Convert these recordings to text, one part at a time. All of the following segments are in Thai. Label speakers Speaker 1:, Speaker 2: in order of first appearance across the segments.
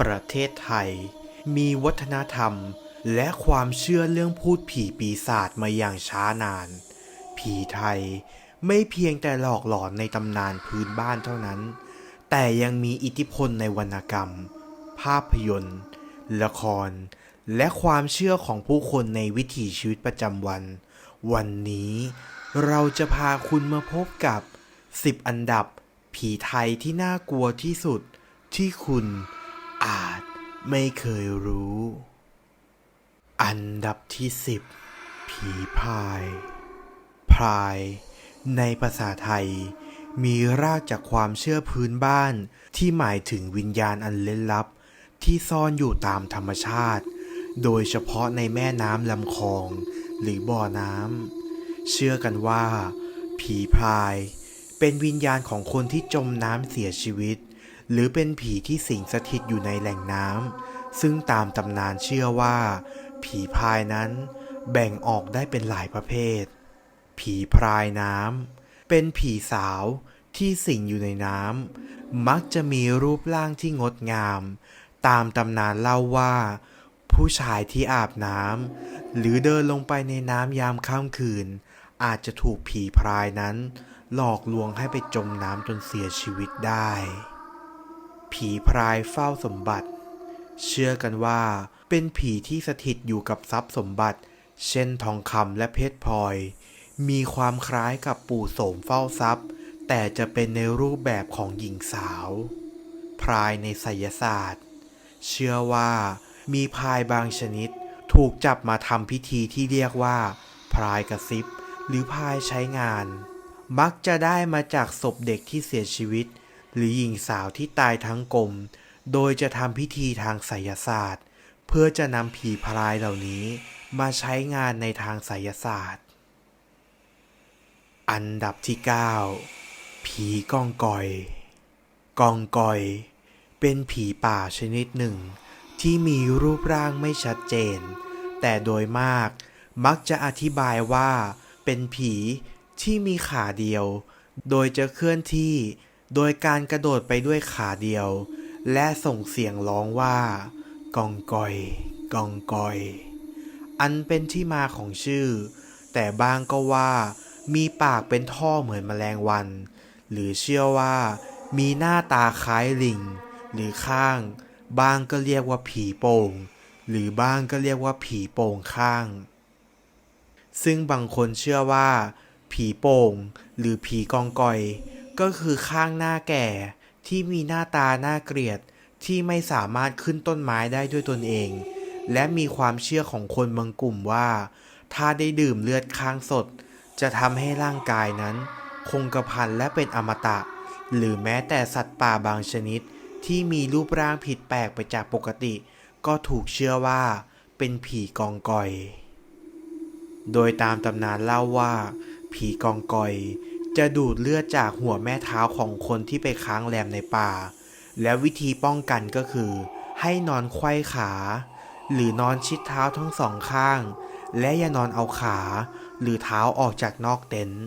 Speaker 1: ประเทศไทย มีวัฒนธรรมและความเชื่อเรื่องพูดผีปีศาจมาอย่างช้านาน ผีไทยไม่เพียงแต่หลอกหลอนในตำนานพื้นบ้านเท่านั้น แต่ยังมีอิทธิพลในวรรณกรรม ภาพยนตร์ ละคร และความเชื่อของผู้คนในวิถีชีวิตประจำวัน วันนี้เราจะพาคุณมาพบกับ 10 อันดับ ผีไทยที่น่ากลัวที่สุดที่คุณ อาจไม่เคยรู้ อันดับที่10ผีพายพราย ในภาษาไทย มีรากจากความเชื่อพื้นบ้านที่หมายถึงวิญญาณอันเล่นลับ ที่ซ่อนอยู่ตามธรรมชาติ โดยเฉพาะในแม่น้ำลำคลอง หรือบ่อน้ำเชื่อกันว่า ผีพราย เป็นวิญญาณของคนที่จมน้ำเสียชีวิต หรือเป็นผีที่สิงสถิตอยู่ในแหล่งน้ำซึ่งตามตำนานเชื่อว่า ผีพรายนั้นแบ่งออกได้เป็นหลายประเภท ผีพรายน้ำเป็นผีสาวที่สิงอยู่ในน้ำมักจะมีรูปร่างที่งดงาม ตามตำนานเล่าว่า ผู้ชายที่อาบน้ำหรือเดินลงไปในน้ำยามค่ำคืน อาจจะถูกผีพรายนั้น หลอกลวงให้ไปจมน้ำจนเสียชีวิตได้ ผีพรายเฝ้าสมบัติ เชื่อกันว่าเป็นผีที่สถิตอยู่กับทรัพย์สมบัติ เช่นทองคำและเพชรพลอย มีความคล้ายกับปู่โสมเฝ้าทรัพย์ แต่จะเป็นในรูปแบบของหญิงสาว พรายในไสยศาสตร์ เชื่อว่ามีพรายบางชนิด ถูกจับมาทำพิธีที่เรียกว่า พรายกระซิบ หรือพรายใช้งาน มักจะได้มาจากศพเด็กที่เสียชีวิต หรือหญิงสาวที่ตายทั้งกลม โดยจะทำพิธีทางไสยศาสตร์ เพื่อจะนำผีพรายเหล่านี้มาใช้งานในทางไสยศาสตร์ อันดับที่ 9 ผีกองกอย กองกอย เป็นผีป่าชนิดหนึ่ง ที่มีรูปร่างไม่ชัดเจน แต่โดยมากมักจะอธิบายว่าเป็นผีที่มีขาเดียว โดยจะเคลื่อนที่ โดยการกระโดดไปด้วยขาเดียว และส่งเสียงร้องว่า กองกอย กองกอย อันเป็นที่มาของชื่อ แต่บางก็ว่ามีปากเป็นท่อเหมือนแมลงวัน หรือเชื่อว่า มีหน้าตาคล้ายลิง หรือข้าง บางก็เรียกว่าผีโป่ง หรือบ้างก็เรียกว่าผีโป่งข้าง ซึ่งบางคนเชื่อว่า ผีโป่ง หรือผีกองกอย ก็คือข้างหน้าแก่ที่มีหน้าตาน่าเกลียดที่ไม่สามารถขึ้นต้นไม้ได้ด้วยตนเอง และมีความเชื่อของคนบางกลุ่มว่า ถ้าได้ดื่มเลือดข้างสด จะทำให้ร่างกายนั้น คงกระพันและเป็นอมตะ หรือแม้แต่สัตว์ป่าบางชนิด ที่มีรูปร่างผิดแปลกไปจากปกติ ก็ถูกเชื่อว่า เป็นผีกองกอย โดยตามตำนานเล่าว่า ผีกองกอย จะดูดเลือดจากหัวแม่เท้าของคนที่ไปค้างแรมในป่า และวิธีป้องกันก็คือ ให้นอนไขว้ขา หรือนอนชิดเท้าทั้งสองข้าง และอย่านอนเอาขา หรือเท้าออกจากนอกเต็นท์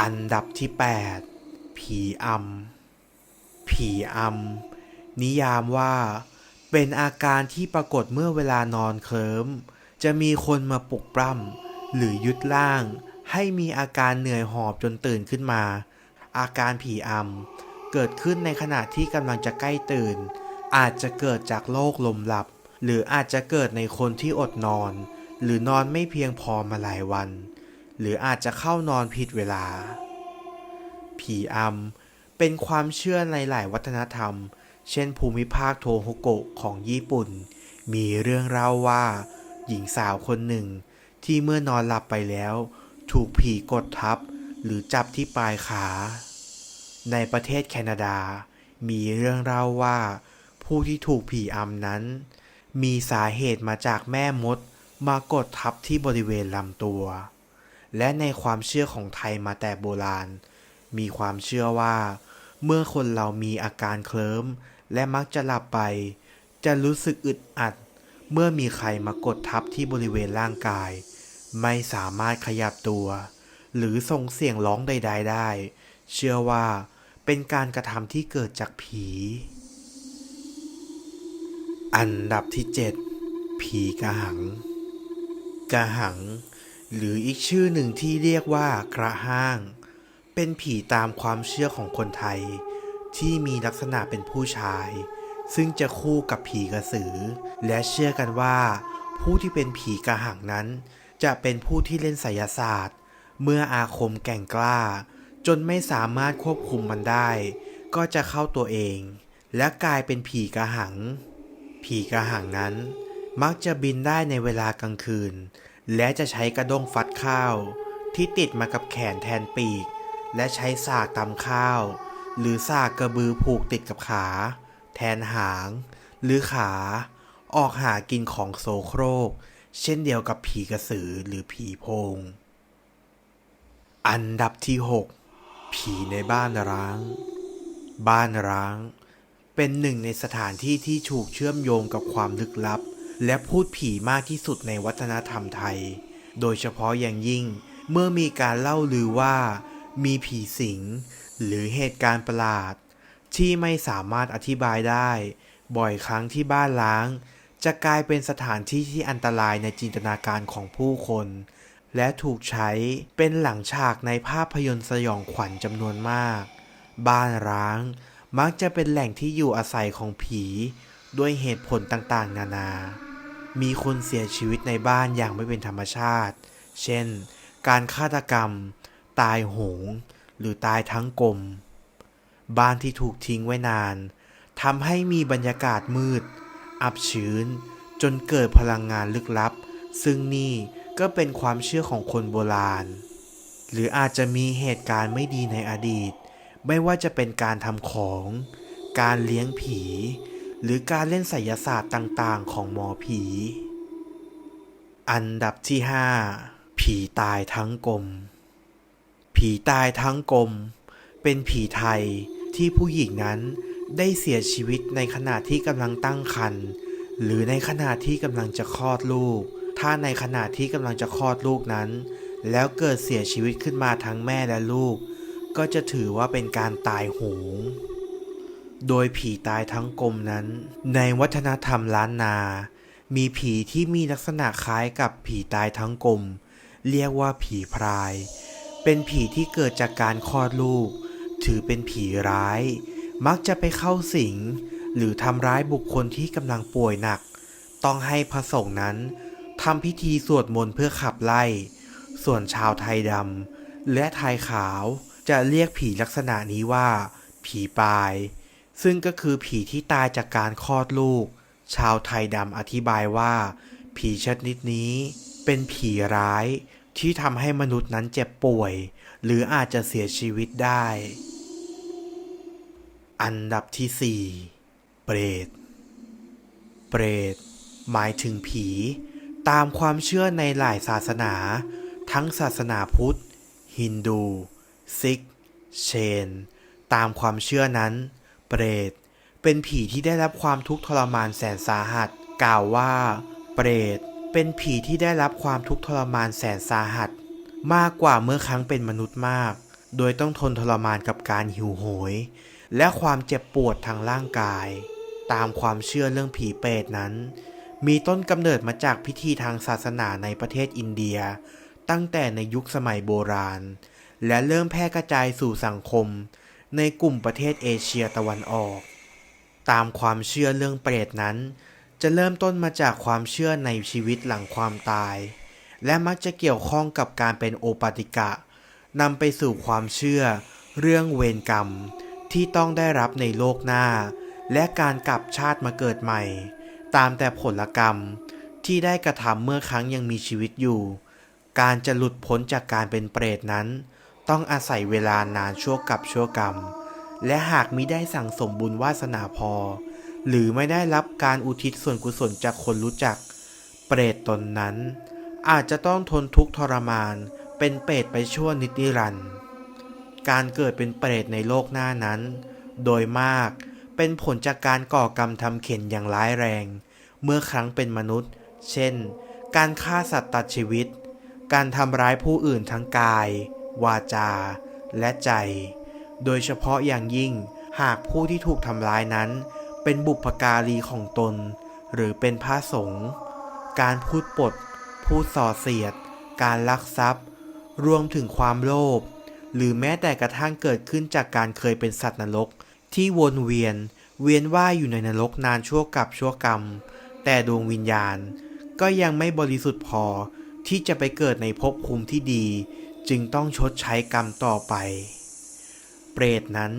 Speaker 1: อันดับที่ 8 ผีอำผีอำนิยามว่า เป็นอาการที่ปรากฏเมื่อเวลานอนเคลิ้มจะมีคนมาปลุกปล้ำหรือยึดร่าง ให้มีอาการเหนื่อยหอบจนตื่นขึ้นมา อาการผีอำเกิดขึ้นในขณะที่กำลังจะใกล้ตื่น อาจจะเกิดจากโรคลมหลับ หรืออาจจะเกิดในคนที่อดนอน หรือนอนไม่เพียงพอมาหลายวัน หรืออาจจะเข้านอนผิดเวลา ผีอำเป็นความเชื่อในหลายวัฒนธรรม เช่นภูมิภาคโทโฮโกะของญี่ปุ่น มีเรื่องเล่าว่า หญิงสาวคนหนึ่งที่เมื่อนอนหลับไปแล้ว ถูกผีกดทับหรือจับที่ปลายขา ในประเทศแคนาดา มีเรื่องเล่าว่า ผู้ที่ถูกผีอำนั้น มีสาเหตุมาจากแม่มดมากดทับที่บริเวณลำตัว และในความเชื่อของไทยมาแต่โบราณ มีความเชื่อว่า เมื่อคนเรามีอาการเคลิ้มและมักจะหลับไป จะรู้สึกอึดอัด เมื่อมีใครมากดทับที่บริเวณร่างกาย ไม่สามารถขยับตัว หรือส่งเสียงร้องใด ๆ ได้ เชื่อว่าเป็นการกระทำที่เกิดจากผี อันดับที่ 7 ผีกระหัง กระหัง หรืออีกชื่อหนึ่งที่เรียกว่ากระห้าง เป็นผีตามความเชื่อของคนไทย ที่มีลักษณะเป็นผู้ชาย ซึ่งจะคู่กับผีกระสือ และเชื่อกันว่าผู้ที่เป็นผีกระหังนั้น จะเป็นผู้ที่เล่นไสยศาสตร์ เมื่ออาคมแก่งกล้า จนไม่สามารถควบคุมมันได้ ก็จะเข้าตัวเอง และกลายเป็นผีกระหัง ผีกระหังนั้น มักจะบินได้ในเวลากลางคืน และจะใช้กระด้งฟัดข้าว ที่ติดมากับแขนแทนปีก และใช้สากตำข้าว หรือสากกระบือผูกติดกับขา แทนหาง หรือขา ออกหากินของโสโครก เช่นเดียวกับผีกระสือหรือผีโพง อันดับที่ 6 ผีในบ้านร้าง บ้านร้าง เป็นหนึ่งในสถานที่ที่ถูกเชื่อมโยงกับความลึกลับ และพูดผีมากที่สุดในวัฒนธรรมไทย โดยเฉพาะอย่างยิ่งเมื่อมีการเล่าลือว่ามีผีสิง หรือเหตุการณ์ประหลาด ที่ไม่สามารถอธิบายได้ บ่อยครั้งที่บ้านล้าง จะกลายเป็นสถานที่ที่อันตรายในจินตนาการของผู้คน และถูกใช้เป็นหลังฉากในภาพยนตร์สยองขวัญจำนวนมาก บ้านร้างมักจะเป็นแหล่งที่อยู่อาศัยของผี ด้วยเหตุผลต่างๆ นานา มีคนเสียชีวิตในบ้านอย่างไม่เป็นธรรมชาติ เช่น การฆาตกรรม ตายโหง หรือตายทั้งกลม บ้านที่ถูกทิ้งไว้นานทำให้มีบรรยากาศมืด อับชื้น จนเกิดพลังงานลึกลับ ซึ่งนี่ก็เป็นความเชื่อของคนโบราณ หรืออาจจะมีเหตุการณ์ไม่ดีในอดีต ไม่ว่าจะเป็นการทำของ การเลี้ยงผี หรือการเล่นไสยศาสตร์ต่างๆ ของหมอผี อันดับที่ 5 ผีตายทั้งกลม ผีตายทั้งกลม เป็นผีไทยที่ผู้หญิงนั้น ได้เสียชีวิตในขณะที่กำลังตั้งครรภ์หรือในขณะที่กำลังจะคลอดลูก ถ้าในขณะที่กำลังจะคลอดลูกนั้น แล้วเกิดเสียชีวิตขึ้นมาทั้งแม่และลูก ก็จะถือว่าเป็นการตายโหง โดยผีตายทั้งกลมนั้น ในวัฒนธรรมล้านนา มีผีที่มีลักษณะคล้ายกับผีตายทั้งกลม เรียกว่าผีพราย เป็นผีที่เกิดจากการคลอดลูก ถือเป็นผีร้าย มักจะไปเข้าสิง หรือทำร้ายบุคคลที่กำลังป่วยหนัก ต้องให้พระสงฆ์นั้นทำพิธีสวดมนต์เพื่อขับไล่ ส่วนชาวไทยดำและไทยขาวจะเรียกผีลักษณะนี้ว่า ผีปาย ซึ่งก็คือผีที่ตายจากการคลอดลูก ชาวไทยดำอธิบายว่า ผีชนิดนี้เป็นผีร้ายที่ทำให้มนุษย์นั้นเจ็บป่วย หรืออาจจะเสียชีวิตได้ อันดับที่ 4 เปรต เปรต หมายถึงผี ตามความเชื่อในหลายศาสนา ทั้งศาสนาพุทธ ฮินดู ซิก เชน ตามความเชื่อนั้น เปรต เป็นผีที่ได้รับความทุกข์ทรมานแสนสาหัส กล่าวว่า เปรต เป็นผีที่ได้รับความทุกข์ทรมานแสนสาหัส มากกว่าเมื่อครั้งเป็นมนุษย์มาก โดยต้องทนทรมานกับการหิวโหย และความเจ็บปวดทางร่างกาย ตามความเชื่อเรื่องผีเปรตนั้น มีต้นกำเนิดมาจากพิธีทางศาสนาในประเทศอินเดีย ตั้งแต่ในยุคสมัยโบราณ และเริ่มแพร่กระจายสู่สังคม ในกลุ่มประเทศเอเชียตะวันออก ตามความเชื่อเรื่องเปรตนั้น จะเริ่มต้นมาจากความเชื่อในชีวิตหลังความตาย และมักจะเกี่ยวข้องกับการเป็นโอปติกะนำไปสู่ความเชื่อเรื่องเวรกรรม ที่ต้องได้รับในโลกหน้า และการกลับชาติมาเกิดใหม่ ตามแต่ผลกรรมที่ได้กระทำเมื่อครั้งยังมีชีวิตอยู่ การจะหลุดพ้นจากการเป็นเปรตนั้น ต้องอาศัยเวลานานชั่วกับชั่วกรรม และหากมิได้สั่งสมบุญวาสนาพอ หรือไม่ได้รับการอุทิศส่วนกุศลจากคนรู้จัก เปรตตนนั้น อาจจะต้องทนทุกข์ทรมาน เป็นเปรตไปชั่วนิจนิรันดร์ การเกิดเป็นเปรตในโลกหน้านั้น โดยมากเป็นผลจากการก่อกรรมทำเข็นอย่างร้ายแรง เมื่อครั้งเป็นมนุษย์ เช่น การฆ่าสัตว์ตัดชีวิต การทำร้ายผู้อื่นทั้งกาย วาจา และใจ โดยเฉพาะอย่างยิ่งหากผู้ที่ถูกทำร้ายนั้น เป็นบุพการีของตน หรือเป็นพระสงฆ์การพูดปด พูดส่อเสียด การลักทรัพย์ รวมถึงความโลภ หรือแม้แต่กระทั่งเกิดขึ้นจากการเคยเป็นสัตว์นรก ที่วนเวียน เวียนว่ายอยู่ในนรกนานชั่วกับชั่วกรรม แต่ดวงวิญญาณ ก็ยังไม่บริสุทธิ์พอที่จะไปเกิดในภพภูมิที่ดี จึงต้องชดใช้กรรมต่อไป เปรตนั้น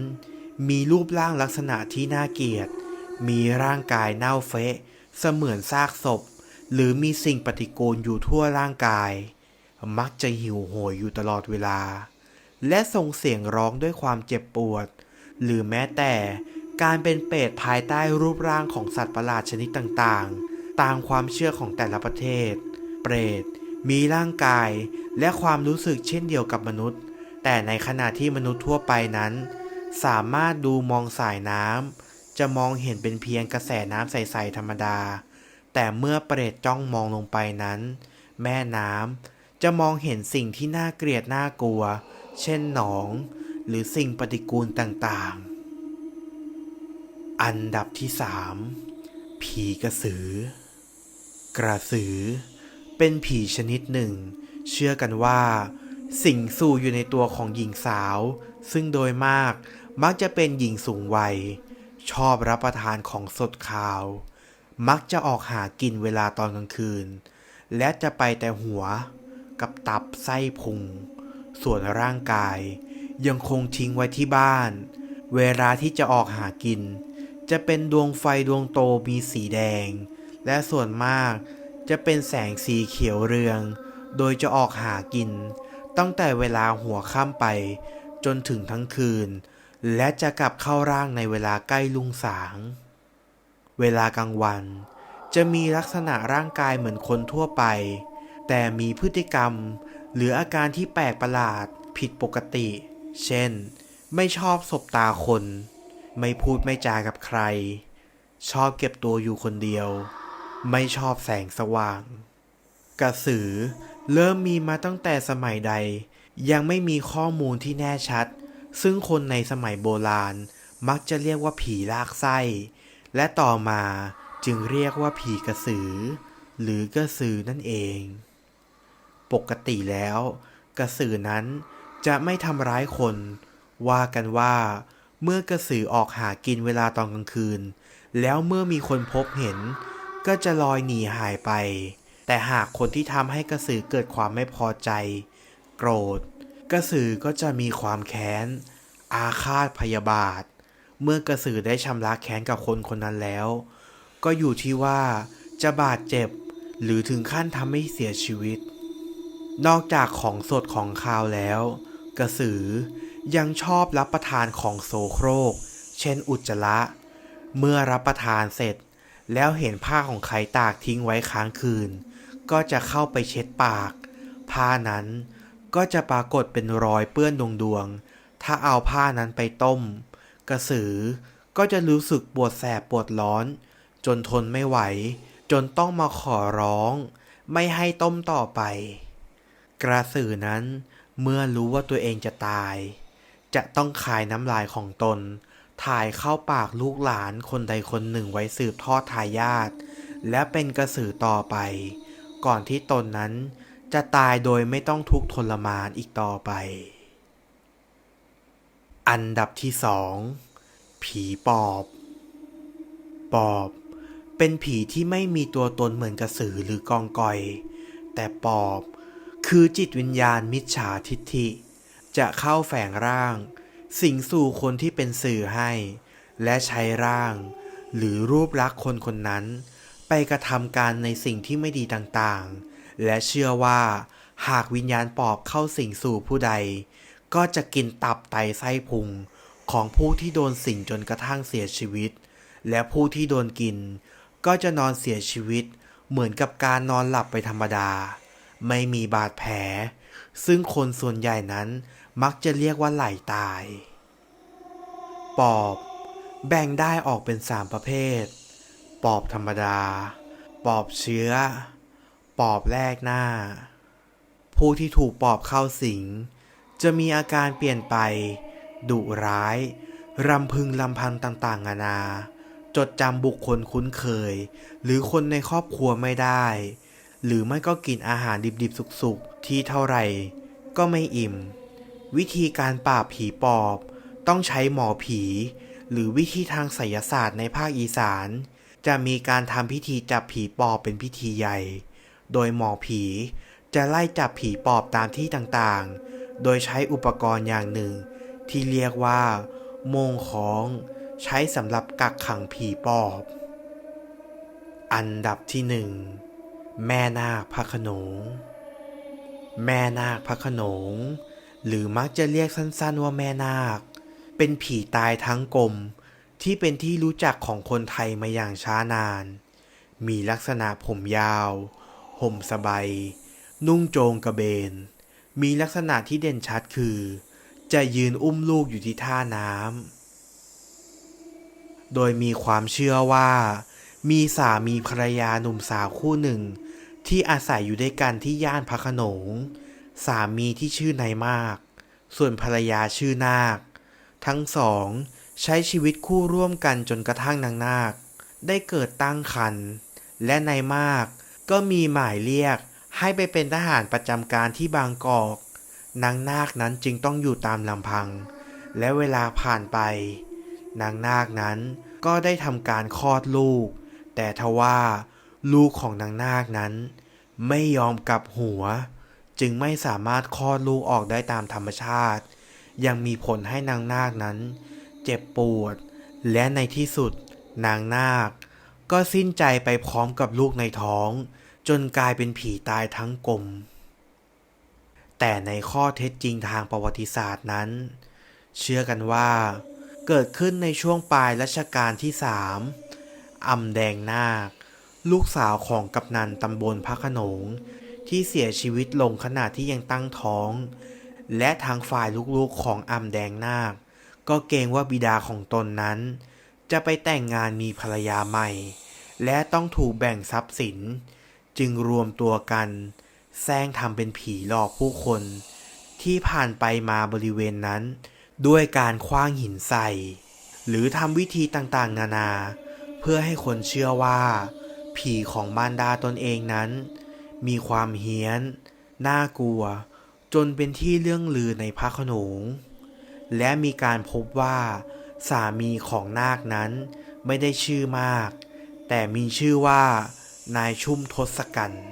Speaker 1: มีรูปร่างลักษณะที่น่าเกลียด มีร่างกายเน่าเฟะ เสมือนซากศพ หรือมีสิ่งปฏิกูลอยู่ทั่วร่างกาย มักจะหิวโหยอยู่ตลอดเวลา และส่งเสียงร้องด้วยความเจ็บปวด หรือแม้แต่การเป็นเปรตภายใต้รูปร่างของสัตว์ประหลาดชนิดต่างๆ ตามความเชื่อของแต่ละประเทศ เปรตมีร่างกายและความรู้สึกเช่นเดียวกับมนุษย์ แต่ในขณะที่มนุษย์ทั่วไปนั้น สามารถดูมองสายน้ำจะมองเห็นเป็นเพียงกระแสน้ำใสๆธรรมดา แต่เมื่อเปรตจ้องมองลงไปนั้น แม่น้ำจะมองเห็นสิ่งที่น่าเกลียดน่ากลัว เช่นหนองหรือสิ่งปฏิกูลต่างๆ อันดับที่สามผีกระสือ กระสือ เป็นผีชนิดหนึ่ง เชื่อกันว่า สิงสู่อยู่ในตัวของหญิงสาว ซึ่งโดยมากมักจะเป็นหญิงสูงวัย ชอบรับประทานของสดขาว มักจะออกหากินเวลาตอนกลางคืน และจะไปแต่หัวกับตับไส้พุง ส่วนร่างกายยังคงทิ้งไว้ที่บ้าน เวลาที่จะออกหากิน จะเป็นดวงไฟดวงโตมีสีแดง และส่วนมากจะเป็นแสงสีเขียวเรือง โดยจะออกหากิน ตั้งแต่เวลาหัวค่ำไป จนถึงทั้งคืน และจะกลับเข้าร่างในเวลาใกล้ลุงสาง เวลากลางวัน จะมีลักษณะร่างกายเหมือนคนทั่วไป แต่มีพฤติกรรม หรืออาการที่แปลกประหลาดผิดปกติ เช่น ไม่ชอบสบตาคน ไม่พูดไม่จากับใคร ชอบเก็บตัวอยู่คนเดียว ไม่ชอบแสงสว่าง กระสือเริ่มมีมาตั้งแต่สมัยใด ยังไม่มีข้อมูลที่แน่ชัด ซึ่งคนในสมัยโบราณมักจะเรียกว่าผีลากไส้ และต่อมาจึงเรียกว่าผีกระสือ หรือกระสือนั่นเอง ปกติแล้ว กระสือนั้นจะไม่ทำร้ายคน ว่ากันว่า เมื่อกระสือออกหากินเวลาตอนกลางคืน แล้วเมื่อมีคนพบเห็น ก็จะลอยหนีหายไป แต่หากคนที่ทำให้กระสือเกิดความไม่พอใจ โกรธ กระสือก็จะมีความแค้น อาฆาตพยาบาท เมื่อกระสือได้ชำระแค้นกับคนคนนั้นแล้ว ก็อยู่ที่ว่าจะบาดเจ็บหรือถึงขั้นทำให้เสียชีวิต นอกจากของสดของคาวแล้ว กระสือยังชอบรับประทานของโสโครก เช่นอุจจาระ เมื่อรับประทานเสร็จ แล้วเห็นผ้าของใครตากทิ้งไว้ค้างคืน ก็จะเข้าไปเช็ดปาก ผ้านั้นก็จะปรากฏเป็นรอยเปื้อนดวงๆถ้าเอาผ้านั้นไปต้ม กระสือก็จะรู้สึกปวดแสบปวดร้อน จนทนไม่ไหว จนต้องมาขอร้อง ไม่ให้ต้มต่อไป กระสือนั้น เมื่อรู้ว่าตัวเองจะตาย จะต้องคายน้ำลายของตน ถ่ายเข้าปากลูกหลานคนใดคนหนึ่งไว้สืบทอดทายาทและเป็นกระสือต่อไป ก่อนที่ตนนั้นจะตายโดยไม่ต้องทุกข์ทรมานอีกต่อไป อันดับที่สองผีปอบ ปอบ เป็นผีที่ไม่มีตัวตนเหมือนกระสือหรือกองกอย แต่ปอบ คือจิตวิญญาณมิจฉาทิฏฐิ จะเข้าแฝงร่าง สิงสู่คนที่เป็นสื่อให้ และใช้ร่าง หรือรูปลักษณ์คนคนนั้น ไปกระทำการในสิ่งที่ไม่ดีต่างๆ และเชื่อว่า หากวิญญาณปอบเข้าสิงสู่ผู้ใด ก็จะกินตับไตไส้พุงของผู้ที่โดนสิงจนกระทั่งเสียชีวิต และผู้ที่โดนกิน ก็จะนอนเสียชีวิต เหมือนกับการนอนหลับไปธรรมดา ไม่มีบาดแผล ซึ่งคนส่วนใหญ่นั้นมักจะเรียกว่าไหลตาย ปอบ แบ่งได้ออกเป็นสามประเภท ปอบธรรมดา ปอบเชื้อ ปอบแรกหน้า ผู้ที่ถูกปอบเข้าสิง จะมีอาการเปลี่ยนไป ดุร้าย รำพึงลำพันต่างๆนานาจดจำบุคคลคุ้นเคย หรือคนในครอบครัวไม่ได้ หรือไม่ก็กินอาหารดิบๆ สุกๆ ที่เท่าไหร่ ก็ไม่อิ่ม วิธีการปราบผีปอบ ต้องใช้หมอผี หรือวิธีทางไสยศาสตร์ในภาคอีสาน จะมีการทำพิธีจับผีปอบเป็นพิธีใหญ่ โดยหมอผีจะไล่จับผีปอบตามที่ต่างๆ โดยใช้อุปกรณ์อย่างหนึ่ง ที่เรียกว่า โมงของ ใช้สำหรับกักขังผีปอบ อันดับที่หนึ่ง แม่นาคพระโขนง แม่นาคพระโขนง หรือมักจะเรียกสั้นๆว่าแม่นาค เป็นผีตายทั้งกลมที่เป็นที่รู้จักของคนไทยมาอย่างช้านาน มีลักษณะผมยาว ห่มสบาย นุ่งโจงกระเบน มีลักษณะที่เด่นชัดคือ จะยืนอุ้มลูกอยู่ที่ท่าน้ำ โดยมีความเชื่อว่า มีสามีภรรยาหนุ่มสาวคู่หนึ่ง ที่อาศัยอยู่ด้วยกันที่ย่านพระขนง สามีที่ชื่อนายมาก ส่วนภรรยาชื่อนาค ทั้งสองใช้ชีวิตคู่ร่วมกันจนกระทั่งนางนาค ได้เกิดตั้งครรภ์และนายมากก็มีหมายเรียกให้ไปเป็นทหารประจำการที่บางกอก นางนาคนั้นจึงต้องอยู่ตามลำพัง และเวลาผ่านไป นางนาคนั้นก็ได้ทำการคลอดลูก แต่ทว่า ลูกของนางนาคนั้น ไม่ยอมกลับหัว จึงไม่สามารถคลอดลูกออกได้ตามธรรมชาติ ยังมีผลให้นางนาคนั้น เจ็บปวด และในที่สุดนางนาค ก็สิ้นใจไปพร้อมกับลูกในท้อง จนกลายเป็นผีตายทั้งกลม แต่ในข้อเท็จจริงทางประวัติศาสตร์นั้น เชื่อกันว่า เกิดขึ้นในช่วงปลายรัชกาลที่สามอำแดงนาค ลูกสาวของกำนันตำบลพระขนง ที่เสียชีวิตลงขณะที่ยังตั้งท้อง และทางฝ่ายลูกๆของอำแดงนาค ก็เกรงว่าบิดาของตนนั้น จะไปแต่งงานมีภรรยาใหม่ และต้องถูกแบ่งทรัพย์สิน จึงรวมตัวกันแซงทำเป็นผีหลอกผู้คน ที่ผ่านไปมาบริเวณนั้น ด้วยการคว้างหินใส่ หรือทำวิธีต่างๆ นานา เพื่อให้คนเชื่อว่า ผีของมารดาตนเองนั้น มีความเฮี้ยน น่ากลัว จนเป็นที่เรื่องลือในพระขนง และมีการพบว่า สามีของนาคนั้นไม่ได้ชื่อมาก แต่มีชื่อว่านายชุ่มทศกัณฐ์